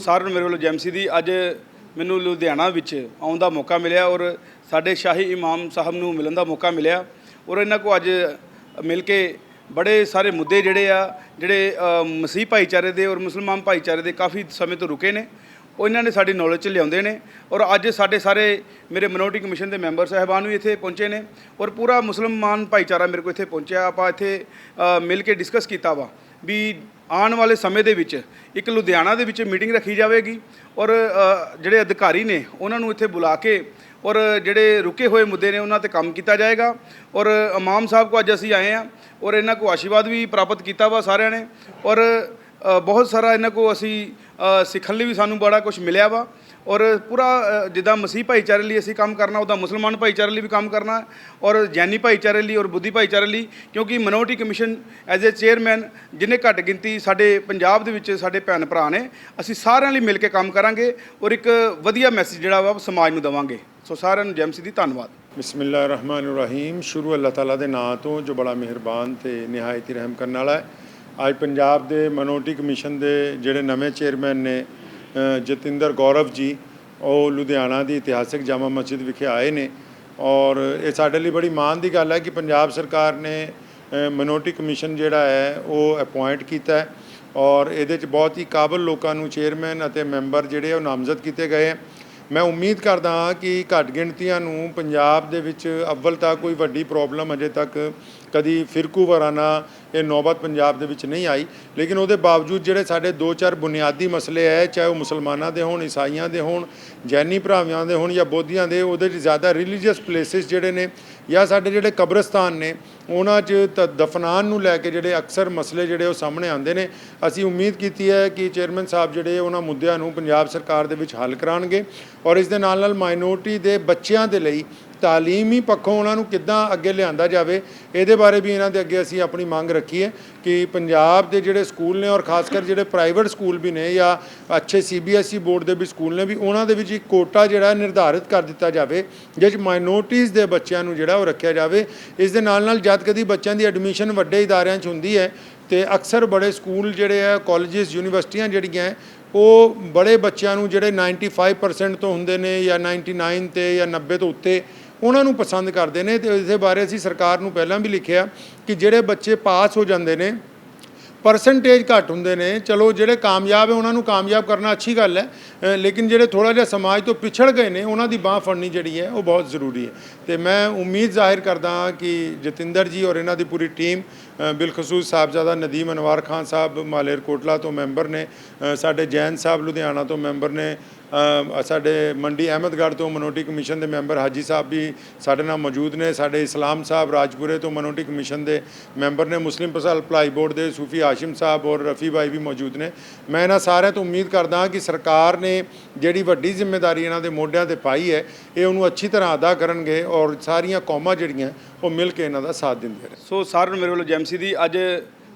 ਸਾਰਿਆਂ ਨੂੰ ਮੇਰੇ ਵੱਲੋਂ ਜੈਮਸੀ ਦੀ ਅੱਜ ਮੈਨੂੰ ਲੁਧਿਆਣਾ ਵਿੱਚ ਆਉਣ ਦਾ ਮੌਕਾ ਮਿਲਿਆ ਔਰ ਸਾਡੇ ਸ਼ਾਹੀ ਇਮਾਮ ਸਾਹਿਬ ਨੂੰ ਮਿਲਣ ਦਾ ਮੌਕਾ ਮਿਲਿਆ ਔਰ ਇਹਨਾਂ ਕੋ ਅੱਜ ਮਿਲ ਕੇ ਬੜੇ ਸਾਰੇ ਮੁੱਦੇ ਜਿਹੜੇ ਆ, ਜਿਹੜੇ ਮਸੀਹ ਭਾਈਚਾਰੇ ਦੇ ਔਰ ਮੁਸਲਮਾਨ ਭਾਈਚਾਰੇ ਦੇ ਕਾਫੀ ਸਮੇਂ ਤੋਂ ਰੁਕੇ ਨੇ, ਉਹ ਇਹਨਾਂ ਨੇ ਸਾਡੀ ਨੌਲੇਜ 'ਚ ਲਿਆਉਂਦੇ ਨੇ ਔਰ ਅੱਜ ਸਾਡੇ ਸਾਰੇ ਮੇਰੇ ਮਨੋਟੀ ਕਮਿਸ਼ਨ ਦੇ ਮੈਂਬਰ ਸਾਹਿਬਾਨ ਵੀ ਇੱਥੇ ਪਹੁੰਚੇ ਨੇ ਔਰ ਪੂਰਾ ਮੁਸਲਮਾਨ ਭਾਈਚਾਰਾ ਮੇਰੇ ਕੋਲ ਇੱਥੇ ਪਹੁੰਚਿਆ, ਆਪਾਂ ਇੱਥੇ ਮਿਲ ਕੇ ਡਿਸਕਸ ਕੀਤਾ ਵਾ ਵੀ ਆਉਣ ਵਾਲੇ ਸਮੇਂ ਦੇ ਵਿੱਚ ਇੱਕ ਲੁਧਿਆਣਾ ਦੇ ਵਿੱਚ ਮੀਟਿੰਗ ਰੱਖੀ ਜਾਵੇਗੀ ਔਰ ਜਿਹੜੇ ਅਧਿਕਾਰੀ ਨੇ ਉਹਨਾਂ ਨੂੰ ਇੱਥੇ ਬੁਲਾ ਕੇ ਔਰ ਜਿਹੜੇ ਰੁਕੇ ਹੋਏ ਮੁੱਦੇ ਨੇ ਉਹਨਾਂ ਤੇ ਕੰਮ ਕੀਤਾ ਜਾਏਗਾ ਔਰ ਇਮਾਮ ਸਾਹਿਬ ਕੋ ਅੱਜ ਅਸੀਂ ਆਏ ਆ ਔਰ ਇਹਨਾਂ ਕੋ ਆਸ਼ੀਰਵਾਦ ਵੀ ਪ੍ਰਾਪਤ ਕੀਤਾ ਵਾ ਸਾਰਿਆਂ ਨੇ ਔਰ ਬਹੁਤ ਸਾਰਾ ਇਹਨਾਂ ਕੋ ਅਸੀਂ ਸਿੱਖਣ ਲਈ ਵੀ ਸਾਨੂੰ ਬੜਾ ਕੁਝ ਮਿਲਿਆ ਵਾ ਔਰ ਪੂਰਾ ਜਿੱਦਾਂ ਮਸੀਹ ਭਾਈਚਾਰੇ ਲਈ ਅਸੀਂ ਕੰਮ ਕਰਨਾ, ਉਹਦਾ ਮੁਸਲਮਾਨ ਭਾਈਚਾਰੇ ਲਈ ਵੀ ਕੰਮ ਕਰਨਾ, ਔਰ ਜੈਨੀ ਭਾਈਚਾਰੇ ਲਈ ਔਰ ਬੁੱਧੀ ਭਾਈਚਾਰੇ ਲਈ, ਕਿਉਂਕਿ minority commission as a chairman ਜਿਨੇ ਘੱਟ ਗਿਣਤੀ ਸਾਡੇ ਪੰਜਾਬ ਦੇ ਵਿੱਚ ਸਾਡੇ ਭੈਣ ਭਰਾ ਨੇ, ਅਸੀਂ ਸਾਰਿਆਂ ਲਈ ਮਿਲ ਕੇ ਕੰਮ ਕਰਾਂਗੇ ਔਰ ਇੱਕ ਵਧੀਆ ਮੈਸੇਜ ਜਿਹੜਾ ਵਾ ਉਹ ਸਮਾਜ ਨੂੰ ਦੇਵਾਂਗੇ। ਸੋ ਸਾਰਿਆਂ ਨੂੰ ਜੈਮਸੀ ਦੀ ਧੰਨਵਾਦ। ਬਿਸਮਿਲ੍ਲਾ ਰਹਿਮਾਨ ਰਹੀਮ ਸ਼ੁਰੂ ਅੱਲਾਹ ਤਾਲਾ ਦੇ ਨਾਂ ਤੋਂ ਜੋ ਬੜਾ ਮਿਹਰਬਾਨ ਤੇ ਨਿਹਾਇਤ ਰਹਿਮ ਕਰਨ ਵਾਲਾ ਹੈ। ਅੱਜ ਪੰਜਾਬ ਦੇ ਮਨੋਰਟੀ ਕਮਿਸ਼ਨ ਦੇ ਜਿਹੜੇ ਨਵੇਂ ਚੇਅਰਮੈਨ ਨੇ ਜਤਿੰਦਰ ਗੌਰਵ ਜੀ, ਉਹ ਲੁਧਿਆਣਾ ਦੀ ਇਤਿਹਾਸਿਕ ਜਾਮਾ ਮਸਜਿਦ ਵਿਖੇ ਆਏ ਨੇ ਔਰ ਇਹ ਸਾਡੇ ਲਈ ਬੜੀ ਮਾਣ ਦੀ ਗੱਲ ਹੈ ਕਿ ਪੰਜਾਬ ਸਰਕਾਰ ਨੇ ਮਨੋਰਟੀ ਕਮਿਸ਼ਨ ਜਿਹੜਾ ਹੈ, ਉਹ ਅਪਾਇੰਟ ਕੀਤਾ ਹੈ ਔਰ ਇਹਦੇ ਚ ਬਹੁਤ ਹੀ ਕਾਬਲ ਲੋਕਾਂ ਨੂੰ ਚੇਅਰਮੈਨ ਅਤੇ ਮੈਂਬਰ ਜਿਹੜੇ ਉਹ ਨਾਮਜ਼ਦ ਕੀਤੇ ਗਏ ਹੈ। ਮੈਂ ਉਮੀਦ ਕਰਦਾ ਹਾਂ ਕਿ ਘੱਟ ਗਿਣਤੀਆਂ ਨੂੰ ਪੰਜਾਬ ਦੇ ਵਿੱਚ ਅਵਲ ਤਾਂ ਕੋਈ ਵੱਡੀ ਪ੍ਰੋਬਲਮ ਅਜੇ ਤੱਕ ਕਦੀ ਫਿਰਕੂ ਵਾਰਾਨਾ, ਇਹ ਨੌਬਤ ਪੰਜਾਬ ਦੇ ਵਿੱਚ ਨਹੀਂ ਆਈ। ਲੇਕਿਨ ਉਹਦੇ ਬਾਵਜੂਦ ਜਿਹੜੇ ਸਾਡੇ ਦੋ ਚਾਰ ਬੁਨਿਆਦੀ ਮਸਲੇ ਹੈ ਚਾਹੇ ਉਹ ਮੁਸਲਮਾਨਾਂ ਦੇ ਹੋਣ, ਈਸਾਈਆਂ ਦੇ ਹੋਣ, ਜੈਨੀ ਭਰਾਵਾਂ ਦੇ ਹੋਣ ਜਾਂ ਬੋਧੀਆਂ ਦੇ, ਉਹਦੇ 'ਚ ਜ਼ਿਆਦਾ ਰਿਲੀਜੀਅਸ ਪਲੇਸਿਸ ਜਿਹੜੇ ਨੇ ਜਾਂ ਸਾਡੇ ਜਿਹੜੇ ਕਬਰਸਤਾਨ ਨੇ, ਉਹਨਾਂ 'ਚ ਤ- ਦਫਨਾਨ ਨੂੰ ਲੈ ਕੇ ਜਿਹੜੇ ਅਕਸਰ ਮਸਲੇ ਜਿਹੜੇ ਉਹ ਸਾਹਮਣੇ ਆਉਂਦੇ ਨੇ। ਅਸੀਂ ਉਮੀਦ ਕੀਤੀ ਹੈ ਕਿ ਚੇਅਰਮੈਨ ਸਾਹਿਬ ਜਿਹੜੇ ਉਹਨਾਂ ਮੁੱਦਿਆਂ ਨੂੰ ਪੰਜਾਬ ਸਰਕਾਰ ਦੇ ਵਿੱਚ ਹੱਲ ਕਰਾਉਣਗੇ ਔਰ ਇਸ ਦੇ ਨਾਲ ਨਾਲ ਮਾਈਨੋਰਟੀ ਦੇ ਬੱਚਿਆਂ ਦੇ ਲਈ ਤਾਲੀਮੀ ਪੱਖੋਂ ਉਹਨਾਂ ਨੂੰ ਕਿੱਦਾਂ ਅੱਗੇ ਲਿਆਂਦਾ ਜਾਵੇ, ਇਹਦੇ ਬਾਰੇ ਵੀ ਇਹਨਾਂ ਦੇ ਅੱਗੇ ਅਸੀਂ ਆਪਣੀ ਮੰਗ ਰੱਖੀ ਹੈ ਕਿ ਪੰਜਾਬ ਦੇ ਜਿਹੜੇ ਸਕੂਲ ਨੇ ਔਰ ਖਾਸ ਕਰ ਜਿਹੜੇ ਪ੍ਰਾਈਵੇਟ ਸਕੂਲ ਵੀ ਨੇ ਜਾਂ ਅੱਛੇ ਸੀਬੀਐਸਈ ਬੋਰਡ ਦੇ ਵੀ ਸਕੂਲ ਨੇ ਵੀ ਉਹਨਾਂ ਦੇ ਵਿੱਚ ਇੱਕ ਕੋਟਾ ਜਿਹੜਾ ਨਿਰਧਾਰਿਤ ਕਰ ਦਿੱਤਾ ਜਾਵੇ, ਜਿਸ ਮਾਈਨੋਰਟੀਜ਼ ਦੇ ਬੱਚਿਆਂ ਨੂੰ ਜਿਹੜਾ ਉਹ ਰੱਖਿਆ ਜਾਵੇ। ਇਸ ਦੇ ਨਾਲ ਨਾਲ ਜਦ ਕਦੀ ਬੱਚਿਆਂ ਦੀ ਐਡਮਿਸ਼ਨ ਵੱਡੇ ਇਦਾਰਿਆਂ 'ਚ ਹੁੰਦੀ ਹੈ, ਤੇ ਅਕਸਰ ਬੜੇ ਸਕੂਲ ਜਿਹੜੇ ਆ ਕਾਲਜਸ ਯੂਨੀਵਰਸਿਟੀਆਂ ਜਿਹੜੀਆਂ ਉਹ ਬੜੇ ਬੱਚਿਆਂ ਨੂੰ ਜਿਹੜੇ 95% ਤੋਂ ਹੁੰਦੇ ਨੇ ਜਾਂ 99 ਤੇ ਜਾਂ 90 ਤੋਂ ਉੱਤੇ ਉਹਨਾਂ ਨੂੰ ਪਸੰਦ ਕਰਦੇ ਨੇ ਤੇ ਇਸੇ ਬਾਰੇ ਅਸੀਂ ਸਰਕਾਰ ਨੂੰ ਪਹਿਲਾਂ ਵੀ ਲਿਖਿਆ ਕਿ ਜਿਹੜੇ ਬੱਚੇ ਪਾਸ ਹੋ ਜਾਂਦੇ ਨੇ ਪਰਸੈਂਟੇਜ ਘੱਟ ਹੁੰਦੇ ਨੇ, ਚਲੋ ਜਿਹੜੇ ਕਾਮਯਾਬ ਹੈ ਉਹਨਾਂ ਨੂੰ ਕਾਮਯਾਬ ਕਰਨਾ ਅੱਛੀ ਗੱਲ ਹੈ ਲੇਕਿਨ ਜਿਹੜੇ ਥੋੜਾ ਜਿਹਾ ਸਮਾਜ ਤੋਂ ਪਿਛੜ ਗਏ ਨੇ, ਉਹਨਾਂ ਦੀ ਬਾਹ ਫੜਨੀ ਜਿਹੜੀ ਹੈ ਉਹ ਬਹੁਤ ਜ਼ਰੂਰੀ ਹੈ। ਤੇ ਮੈਂ ਉਮੀਦ ਜ਼ਾਹਿਰ ਕਰਦਾ ਹਾਂ ਕਿ ਜਤਿੰਦਰ ਜੀ ਔਰ ਇਹਨਾਂ ਦੀ ਪੂਰੀ ਟੀਮ ਬਿਲਖਸੂਸ ਸਾਹਿਬਜ਼ਾਦਾ ਨਦੀਮ ਅਨਵਾਰ ਖਾਨ ਸਾਹਿਬ ਮਾਲੇਰ ਕੋਟਲਾ ਤੋਂ ਮੈਂਬਰ ਨੇ ਸਾਡੇ ਜੈਨ ਸਾਹਿਬ ਲੁਧਿਆਣਾ ਤੋਂ ਮੈਂਬਰ ਨੇ ਸਾਡੇ ਮੰਡੀ ਅਹਿਮਦਗੜ੍ਹ ਤੋਂ ਮਨੋਟੀ ਕਮਿਸ਼ਨ ਦੇ ਮੈਂਬਰ ਹਾਜੀ ਸਾਹਿਬ ਵੀ ਸਾਡੇ ਨਾਲ ਮੌਜੂਦ ਨੇ, ਸਾਡੇ ਇਸਲਾਮ ਸਾਹਿਬ ਰਾਜਪੁਰੇ ਤੋਂ ਮਨੋਟੀ ਕਮਿਸ਼ਨ ਦੇ ਮੈਂਬਰ ਨੇ, ਮੁਸਲਿਮ ਪਸਲ ਭਲਾਈ ਬੋਰਡ ਦੇ ਸੂਫੀ ਆਸ਼ਿਮ ਸਾਹਿਬ ਔਰ ਰਫੀ ਭਾਈ ਵੀ ਮੌਜੂਦ ਨੇ। ਮੈਂ ਇਹਨਾਂ ਸਾਰਿਆਂ ਤੋਂ ਉਮੀਦ ਕਰਦਾ ਹਾਂ ਕਿ ਸਰਕਾਰ ਨੇ ਜਿਹੜੀ ਵੱਡੀ ਜ਼ਿੰਮੇਵਾਰੀ ਇਹਨਾਂ ਦੇ ਮੋਢਿਆਂ ਤੇ ਪਾਈ ਹੈ, ਇਹ ਉਹਨੂੰ ਅੱਛੀ ਤਰ੍ਹਾਂ ਅਦਾ ਕਰਨਗੇ ਔਰ ਸਾਰੀਆਂ ਕੌਮਾਂ ਜਿਹੜੀਆਂ ਉਹ ਮਿਲ ਕੇ ਇਹਨਾਂ ਦਾ ਸਾਥ ਦਿੰਦੇ ਨੇ ਸੋ ਸਾਰਿਆਂ ਨੂੰ ਮੇਰੇ ਵੱਲੋਂ ਜੈਮਸੀ ਦੀ, ਅੱਜ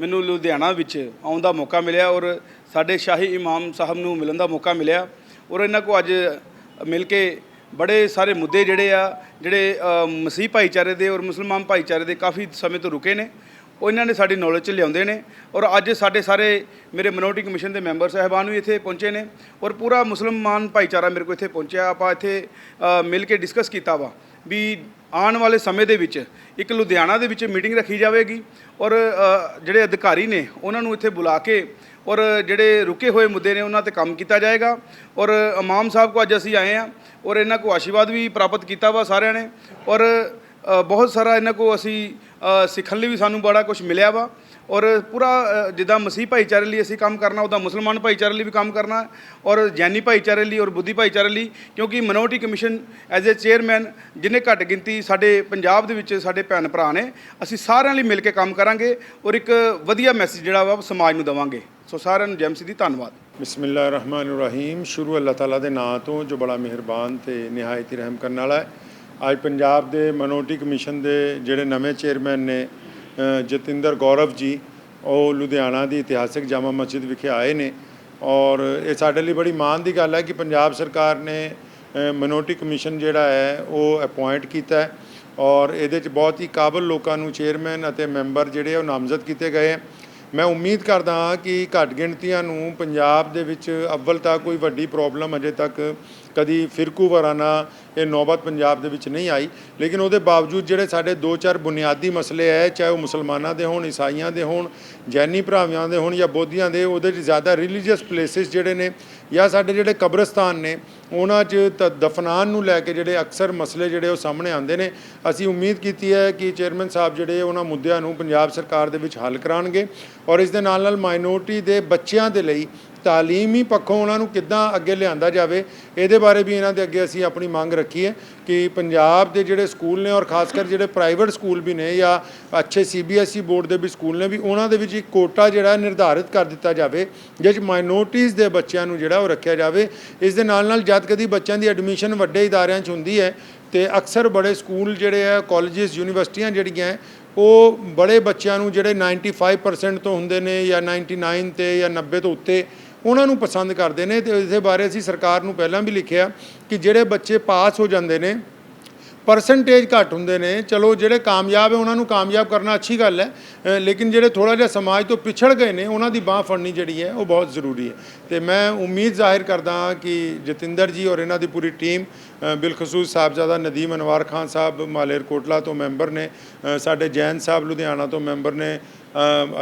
ਮੈਨੂੰ ਲੁਧਿਆਣਾ ਵਿੱਚ ਆਉਣ ਦਾ ਮੌਕਾ ਮਿਲਿਆ ਔਰ ਸਾਡੇ ਸ਼ਾਹੀ ਇਮਾਮ ਸਾਹਿਬ ਨੂੰ ਮਿਲਣ ਦਾ ਮੌਕਾ ਮਿਲਿਆ ਔਰ ਇਹਨਾਂ ਕੋ ਅੱਜ ਮਿਲ ਕੇ ਬੜੇ ਸਾਰੇ ਮੁੱਦੇ ਜਿਹੜੇ ਆ, ਜਿਹੜੇ ਮਸੀਹ ਭਾਈਚਾਰੇ ਦੇ ਔਰ ਮੁਸਲਮਾਨ ਭਾਈਚਾਰੇ ਦੇ ਕਾਫੀ ਸਮੇਂ ਤੋਂ ਰੁਕੇ ਨੇ। ਉਹ ਇਹਨਾਂ ਨੇ ਸਾਡੀ ਨੌਲੇਜ 'ਚ ਲਿਆਉਂਦੇ ਨੇ ਔਰ ਅੱਜ ਸਾਡੇ ਸਾਰੇ ਮੇਰੇ ਮਿਨੋਰਟੀ ਕਮਿਸ਼ਨ ਦੇ ਮੈਂਬਰ ਸਾਹਿਬਾਨ ਵੀ ਇੱਥੇ ਪਹੁੰਚੇ ਨੇ ਔਰ ਪੂਰਾ ਮੁਸਲਮਾਨ ਭਾਈਚਾਰਾ ਮੇਰੇ ਕੋਲ ਇੱਥੇ ਪਹੁੰਚਿਆ। ਆਪਾਂ ਇੱਥੇ ਮਿਲ ਕੇ ਡਿਸਕਸ ਕੀਤਾ ਵਾ। ਵੀ ਆਉਣ ਵਾਲੇ ਸਮੇਂ ਦੇ ਵਿੱਚ ਇੱਕ ਲੁਧਿਆਣਾ ਦੇ ਵਿੱਚ ਮੀਟਿੰਗ ਰੱਖੀ ਜਾਵੇਗੀ ਔਰ ਜਿਹੜੇ ਅਧਿਕਾਰੀ ਨੇ ਉਹਨਾਂ ਨੂੰ ਇੱਥੇ ਬੁਲਾ ਕੇ ਔਰ ਜਿਹੜੇ ਰੁਕੇ ਹੋਏ ਮੁੱਦੇ ਨੇ ਉਹਨਾਂ ਤੇ ਕੰਮ ਕੀਤਾ ਜਾਏਗਾ ਔਰ ਇਮਾਮ ਸਾਹਿਬ ਕੋ ਅੱਜ ਅਸੀਂ ਆਏ ਆ ਔਰ ਇਹਨਾਂ ਕੋ ਆਸ਼ੀਰਵਾਦ ਵੀ ਪ੍ਰਾਪਤ ਕੀਤਾ ਵਾ ਸਾਰਿਆਂ ਨੇ ਔਰ ਬਹੁਤ ਸਾਰਾ ਇਹਨਾਂ ਕੋ ਅਸੀਂ ਸਿੱਖਣ ਲਈ ਵੀ ਸਾਨੂੰ ਬੜਾ ਕੁਝ ਮਿਲਿਆ ਵਾ ਔਰ ਪੂਰਾ ਜਿੱਦਾਂ ਮਸੀਹ ਭਾਈਚਾਰੇ ਲਈ ਅਸੀਂ ਕੰਮ ਕਰਨਾ, ਉਹਦਾ ਮੁਸਲਮਾਨ ਭਾਈਚਾਰੇ ਲਈ ਵੀ ਕੰਮ ਕਰਨਾ, ਔਰ ਜੈਨੀ ਭਾਈਚਾਰੇ ਲਈ ਔਰ ਬੁੱਧੀ ਭਾਈਚਾਰੇ ਲਈ, ਕਿਉਂਕਿ minority commission as a chairman ਜਿੰਨੇ ਘੱਟ ਗਿਣਤੀ ਸਾਡੇ ਪੰਜਾਬ ਦੇ ਵਿੱਚ ਸਾਡੇ ਭੈਣ ਭਰਾ ਨੇ, ਅਸੀਂ ਸਾਰਿਆਂ ਲਈ ਮਿਲ ਕੇ ਕੰਮ ਕਰਾਂਗੇ ਔਰ ਇੱਕ ਵਧੀਆ ਮੈਸੇਜ ਜਿਹੜਾ ਵਾ ਉਹ ਸਮਾਜ ਨੂੰ ਦੇਵਾਂਗੇ। ਸੋ ਸਾਰਿਆਂ ਨੂੰ ਜੈਮਸੀ ਦੀ ਧੰਨਵਾਦ। ਬਿਸਮਿਲ੍ਲਾਹਿਰ ਰਹਿਮਾਨਿਰ ਰਹੀਮ ਸ਼ੁਰੂ ਅੱਲਾਹ ਤਾਲਾ ਦੇ ਨਾਂ ਤੋਂ ਜੋ ਬੜਾ ਮਿਹਰਬਾਨ ਤੇ ਨਿਹਾਇਤ ਰਹਿਮ ਕਰਨ ਵਾਲਾ ਹੈ। ਅੱਜ ਪੰਜਾਬ ਦੇ ਮਨੋਟੀ ਕਮਿਸ਼ਨ ਦੇ ਜਿਹੜੇ ਨਵੇਂ ਚੇਅਰਮੈਨ ਨੇ ਜਤਿੰਦਰ ਗੌਰਵ ਜੀ ਉਹ ਲੁਧਿਆਣਾ ਦੀ ਇਤਿਹਾਸਿਕ ਜਾਮਾ ਮਸਜਿਦ ਵਿਖੇ ਆਏ ਨੇ ਔਰ ਇਹ ਸਾਡੇ ਲਈ ਬੜੀ ਮਾਣ ਦੀ ਗੱਲ ਹੈ ਕਿ ਪੰਜਾਬ ਸਰਕਾਰ ਨੇ ਅ, ਮਨੋਟੀ ਕਮਿਸ਼ਨ ਜਿਹੜਾ ਹੈ ਉਹ ਅਪਾਇੰਟ ਕੀਤਾ ਹੈ ਔਰ ਇਹਦੇ 'ਚ ਬਹੁਤ ਹੀ ਕਾਬਲ ਲੋਕਾਂ ਨੂੰ ਚੇਅਰਮੈਨ ਅਤੇ ਮੈਂਬਰ ਜਿਹੜੇ ਉਹ ਨਾਮਜ਼ਦ ਕੀਤੇ ਗਏ ਹੈ। ਮੈਂ ਉਮੀਦ ਕਰਦਾ ਹਾਂ ਕਿ ਘੱਟ ਗਿਣਤੀਆਂ ਨੂੰ ਪੰਜਾਬ ਦੇ ਵਿੱਚ ਅਵਲ ਤਾਂ ਕੋਈ ਵੱਡੀ ਪ੍ਰੋਬਲਮ ਅਜੇ ਤੱਕ ਕਦੀ ਫਿਰਕੂ ਵਾਰਾਨਾ ਇਹ ਨੌਬਤ ਪੰਜਾਬ ਦੇ ਵਿੱਚ ਨਹੀਂ ਆਈ। ਲੇਕਿਨ ਉਹਦੇ ਬਾਵਜੂਦ ਜਿਹੜੇ ਸਾਡੇ ਦੋ ਚਾਰ ਬੁਨਿਆਦੀ ਮਸਲੇ ਹੈ ਚਾਹੇ ਉਹ ਮੁਸਲਮਾਨਾਂ ਦੇ ਹੋਣ, ਈਸਾਈਆਂ ਦੇ ਹੋਣ, ਜੈਨੀ ਭਰਾਵਾਂ ਦੇ ਹੋਣ ਜਾਂ ਬੋਧੀਆਂ ਦੇ, ਉਹਦੇ 'ਚ ਜ਼ਿਆਦਾ ਰਿਲੀਜੀਅਸ ਪਲੇਸਿਸ ਜਿਹੜੇ ਨੇ ਜਾਂ ਸਾਡੇ ਜਿਹੜੇ ਕਬਰਸਤਾਨ ਨੇ, ਉਹਨਾਂ 'ਚ ਤ- ਦਫਨਾਨ ਨੂੰ ਲੈ ਕੇ ਜਿਹੜੇ ਅਕਸਰ ਮਸਲੇ ਜਿਹੜੇ ਉਹ ਸਾਹਮਣੇ ਆਉਂਦੇ ਨੇ, ਅਸੀਂ ਉਮੀਦ ਕੀਤੀ ਹੈ ਕਿ ਚੇਅਰਮੈਨ ਸਾਹਿਬ ਜਿਹੜੇ ਉਹਨਾਂ ਮੁੱਦਿਆਂ ਨੂੰ ਪੰਜਾਬ ਸਰਕਾਰ ਦੇ ਵਿੱਚ ਹੱਲ ਕਰਾਉਣਗੇ ਔਰ ਇਸ ਦੇ ਨਾਲ ਨਾਲ ਮਾਈਨੋਰਟੀ ਦੇ ਬੱਚਿਆਂ ਦੇ ਲਈ ਤਾਲੀਮੀ ਪੱਖੋਂ ਉਹਨਾਂ ਨੂੰ ਕਿੱਦਾਂ ਅੱਗੇ ਲਿਆਂਦਾ ਜਾਵੇ, ਇਹਦੇ ਬਾਰੇ ਵੀ ਇਹਨਾਂ ਦੇ ਅੱਗੇ ਅਸੀਂ ਆਪਣੀ ਮੰਗ ਰੱਖੀ ਹੈ ਕਿ ਪੰਜਾਬ ਦੇ ਜਿਹੜੇ ਸਕੂਲ ਨੇ ਔਰ ਖਾਸ ਕਰ ਜਿਹੜੇ ਪ੍ਰਾਈਵੇਟ ਸਕੂਲ ਵੀ ਨੇ ਜਾਂ ਅੱਛੇ ਸੀਬੀਐਸਈ ਬੋਰਡ ਦੇ ਵੀ ਸਕੂਲ ਨੇ ਵੀ ਉਹਨਾਂ ਦੇ ਵਿੱਚ ਇੱਕ ਕੋਟਾ ਜਿਹੜਾ ਨਿਰਧਾਰਿਤ ਕਰ ਦਿੱਤਾ ਜਾਵੇ, ਜਿਸ 'ਚ ਮਾਈਨੋਰਟੀਜ਼ ਦੇ ਬੱਚਿਆਂ ਨੂੰ ਜਿਹੜਾ ਉਹ ਰੱਖਿਆ ਜਾਵੇ। ਇਸ ਦੇ ਨਾਲ ਨਾਲ ਜਦ ਕਦੀ ਬੱਚਿਆਂ ਦੀ ਐਡਮਿਸ਼ਨ ਵੱਡੇ ਇਦਾਰਿਆਂ 'ਚ ਹੁੰਦੀ ਹੈ ਤੇ ਅਕਸਰ ਬੜੇ ਸਕੂਲ ਜਿਹੜੇ ਆ ਕਾਲਜਸ ਯੂਨੀਵਰਸਿਟੀਆਂ ਜਿਹੜੀਆਂ ਉਹ ਬੜੇ ਬੱਚਿਆਂ ਨੂੰ ਜਿਹੜੇ 95% ਤੋਂ ਹੁੰਦੇ ਨੇ ਜਾਂ 99 ਤੇ ਜਾਂ 90 ਤੋਂ ਉੱਤੇ ਉਹਨਾਂ ਨੂੰ ਪਸੰਦ ਕਰਦੇ ਨੇ ਤੇ ਇਸੇ ਬਾਰੇ ਅਸੀਂ ਸਰਕਾਰ ਨੂੰ ਪਹਿਲਾਂ ਵੀ ਲਿਖਿਆ ਕਿ ਜਿਹੜੇ ਬੱਚੇ ਪਾਸ ਹੋ ਜਾਂਦੇ ਨੇ ਪਰਸੈਂਟੇਜ ਘੱਟ ਹੁੰਦੇ ਨੇ, ਚਲੋ ਜਿਹੜੇ ਕਾਮਯਾਬ ਹੈ ਉਹਨਾਂ ਨੂੰ ਕਾਮਯਾਬ ਕਰਨਾ ਅੱਛੀ ਗੱਲ ਹੈ ਲੇਕਿਨ ਜਿਹੜੇ ਥੋੜਾ ਜਿਹਾ ਸਮਾਜ ਤੋਂ ਪਿਛੜ ਗਏ ਨੇ, ਉਹਨਾਂ ਦੀ ਬਾਹ ਫੜਨੀ ਜਿਹੜੀ ਹੈ ਉਹ ਬਹੁਤ ਜ਼ਰੂਰੀ ਹੈ। ਤੇ ਮੈਂ ਉਮੀਦ ਜ਼ਾਹਿਰ ਕਰਦਾ ਹਾਂ ਕਿ ਜਤਿੰਦਰ ਜੀ ਔਰ ਇਹਨਾਂ ਦੀ ਪੂਰੀ ਟੀਮ ਬਿਲਖਸੂਸ ਸਾਹਿਬਜ਼ਾਦਾ ਨਦੀਮ ਅਨਵਾਰ ਖਾਨ ਸਾਹਿਬ ਮਾਲੇਰ ਕੋਟਲਾ ਤੋਂ ਮੈਂਬਰ ਨੇ ਸਾਡੇ ਜੈਨ ਸਾਹਿਬ ਲੁਧਿਆਣਾ ਤੋਂ ਮੈਂਬਰ ਨੇ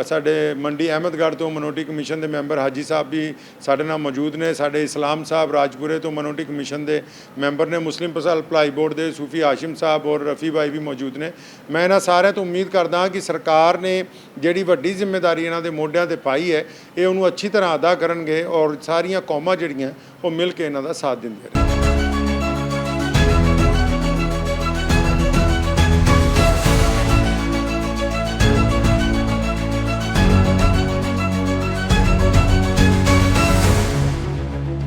ਸਾਡੇ ਮੰਡੀ ਅਹਿਮਦਗੜ੍ਹ ਤੋਂ ਮਨੋਟੀ ਕਮਿਸ਼ਨ ਦੇ ਮੈਂਬਰ ਹਾਜੀ ਸਾਹਿਬ ਵੀ ਸਾਡੇ ਨਾਲ ਮੌਜੂਦ ਨੇ। ਸਾਡੇ ਇਸਲਾਮ ਸਾਹਿਬ ਰਾਜਪੁਰੇ ਤੋਂ ਮਨੋਟੀ ਕਮਿਸ਼ਨ ਦੇ ਮੈਂਬਰ ਨੇ। ਮੁਸਲਿਮ ਪਸਲ ਭਲਾਈ ਬੋਰਡ ਦੇ ਸੂਫੀ ਆਸ਼ਿਮ ਸਾਹਿਬ ਔਰ ਰਫੀ ਭਾਈ ਵੀ ਮੌਜੂਦ ਨੇ। ਮੈਂ ਇਹਨਾਂ ਸਾਰਿਆਂ ਤੋਂ ਉਮੀਦ ਕਰਦਾ ਹਾਂ ਕਿ ਸਰਕਾਰ ਨੇ ਜਿਹੜੀ ਵੱਡੀ ਜ਼ਿੰਮੇਵਾਰੀ ਇਹਨਾਂ ਦੇ ਮੋਢਿਆਂ ਤੇ ਪਾਈ ਹੈ, ਇਹ ਉਹਨੂੰ ਅੱਛੀ ਤਰ੍ਹਾਂ ਅਦਾ ਕਰਨਗੇ ਔਰ ਸਾਰੀਆਂ ਕੌਮਾਂ ਜਿਹੜੀਆਂ, ਉਹ ਮਿਲ ਕੇ ਇਹਨਾਂ ਦਾ ਸਾਥ ਦਿੰਦੀਆਂ